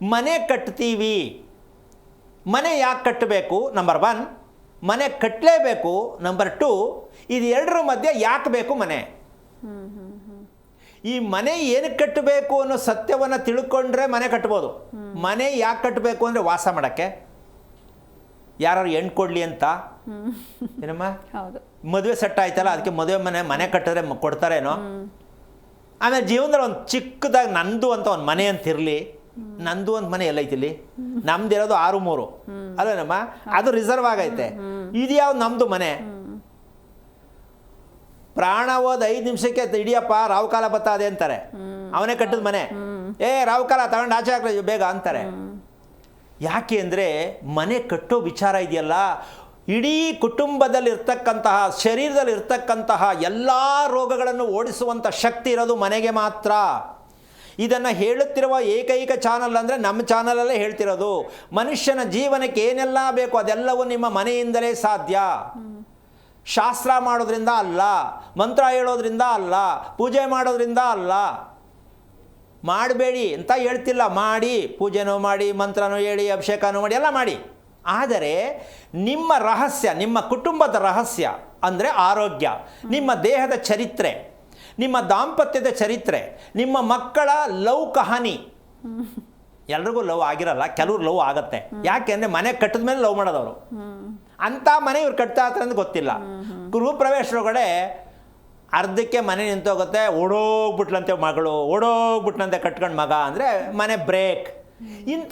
ಮನೆ ಕಟ್ತೀವಿ. ಮನೆ ಯಾಕೆ ಕಟ್ಟಬೇಕು ನಂಬರ್ ಒನ್ ಮನೆ ಕಟ್ಟಲೇಬೇಕು ನಂಬರ್ ಟು ಇದು ಎರಡರ ಮಧ್ಯೆ ಯಾಕೆ ಬೇಕು ಮನೆ? ಈ ಮನೆ ಏನಕ್ಕೆ ಕಟ್ಟಬೇಕು ಅನ್ನೋ ಸತ್ಯವನ್ನು ತಿಳ್ಕೊಂಡ್ರೆ ಮನೆ ಕಟ್ಬೋದು. ಮನೆ ಯಾಕೆ ಕಟ್ಟಬೇಕು ಅಂದರೆ ವಾಸ ಮಾಡೋಕ್ಕೆ. ಯಾರು ಹೆಣ್ಣು ಕೊಡಲಿ ಅಂತ? ಏನಮ್ಮ? ಹೌದು. ಮದುವೆ ಸೆಟ್ ಆಯ್ತಲ್ಲ ಅದಕ್ಕೆ ಮದುವೆ ಮನೆ ಮನೆ ಕಟ್ಟಿದ್ರೆ ಕೊಡ್ತಾರೇನೋ? ಆಮೇಲೆ ಜೀವನದಲ್ಲಿ ಒಂದು ಚಿಕ್ಕದಾಗಿ ನಂದು ಅಂತ ಒಂದು ಮನೆ ಅಂತ ಇರಲಿ ನಂದು ಒಂದು ಮನೆ ಅಲ್ಲೈತಿಲ್ಲಿ ನಮ್ದು ಇರೋದು ಆರು ಮೂರು. ಅಲ್ವೇನಮ್ಮ ಅದು ರಿಸರ್ವ್ ಆಗೈತೆ. ಇದು ನಮ್ದು ಮನೆ. ಪ್ರಾಣ ಹೋದ ಐದು ನಿಮಿಷಕ್ಕೆ ಇಡಿಯಪ್ಪ ರಾವುಕಾಲ ಬತ್ತಾದೆ ಅಂತಾರೆ. ಅವನೇ ಕಟ್ಟಿದ ಮನೆ. ಏ ರಾವುಕಾಲ ತಗೊಂಡು ಆಚೆ ಹಾಕ್ಲಿ ಬೇಗ ಅಂತಾರೆ. ಯಾಕೆ ಅಂದರೆ ಮನೆ ಕಟ್ಟೋ ವಿಚಾರ ಇದೆಯಲ್ಲ? ಇಡೀ ಕುಟುಂಬದಲ್ಲಿ ಇರ್ತಕ್ಕಂತಹ ಶರೀರದಲ್ಲಿ ಇರ್ತಕ್ಕಂತಹ ಎಲ್ಲ ರೋಗಗಳನ್ನು ಓಡಿಸುವಂಥ ಶಕ್ತಿ ಇರೋದು ಮನೆಗೆ ಮಾತ್ರ. ಇದನ್ನು ಹೇಳುತ್ತಿರುವ ಏಕೈಕ ಚಾನಲ್ ಅಂದರೆ ನಮ್ಮ ಚಾನಲಲ್ಲೇ ಹೇಳ್ತಿರೋದು. ಮನುಷ್ಯನ ಜೀವನಕ್ಕೆ ಏನೆಲ್ಲ ಬೇಕು ಅದೆಲ್ಲವೂ ನಿಮ್ಮ ಮನೆಯಿಂದಲೇ ಸಾಧ್ಯ. ಶಾಸ್ತ್ರ ಮಾಡೋದ್ರಿಂದ ಅಲ್ಲ, ಮಂತ್ರ ಹೇಳೋದ್ರಿಂದ ಅಲ್ಲ, ಪೂಜೆ ಮಾಡೋದ್ರಿಂದ ಅಲ್ಲ. ಮಾಡಬೇಡಿ ಅಂತ ಹೇಳ್ತಿಲ್ಲ, ಮಾಡಿ, ಪೂಜೆನೂ ಮಾಡಿ, ಮಂತ್ರನೂ ಹೇಳಿ, ಅಭಿಷೇಕನೂ ಮಾಡಿ, ಎಲ್ಲ ಮಾಡಿ. ಆದರೆ ನಿಮ್ಮ ರಹಸ್ಯ, ನಿಮ್ಮ ಕುಟುಂಬದ ರಹಸ್ಯ ಅಂದರೆ ಆರೋಗ್ಯ, ನಿಮ್ಮ ದೇಹದ ಚರಿತ್ರೆ. ನಿಮ್ಮ ದಾಂಪತ್ಯದ ಚರಿತ್ರೆ, ನಿಮ್ಮ ಮಕ್ಕಳ ಲವ್ ಕಹಾನಿ. ಎಲ್ರಿಗೂ ಲವ್ ಆಗಿರಲ್ಲ, ಕೆಲವ್ರು ಲವ್ ಆಗತ್ತೆ. ಯಾಕೆಂದ್ರೆ ಮನೆ ಕಟ್ಟಿದ ಮೇಲೆ ಲವ್ ಮಾಡೋದವರು. ಅಂಥ ಮನೆ ಇವ್ರು ಕಟ್ತಾ ಅಂತ ಗೊತ್ತಿಲ್ಲ. ಗೃಹ ಪ್ರವೇಶದೊಳಗಡೆ ಅರ್ಧಕ್ಕೆ ಮನೆ ನಿಂತೋಗುತ್ತೆ, ಓಡೋಗ್ಬಿಟ್ಲಂತೆ ಮಗಳು, ಓಡೋಗ್ಬಿಟ್ಲಂತೆ ಕಟ್ಕೊಂಡು ಮಗ ಅಂದರೆ ಮನೆ ಬ್ರೇಕ್ ಇಂಥ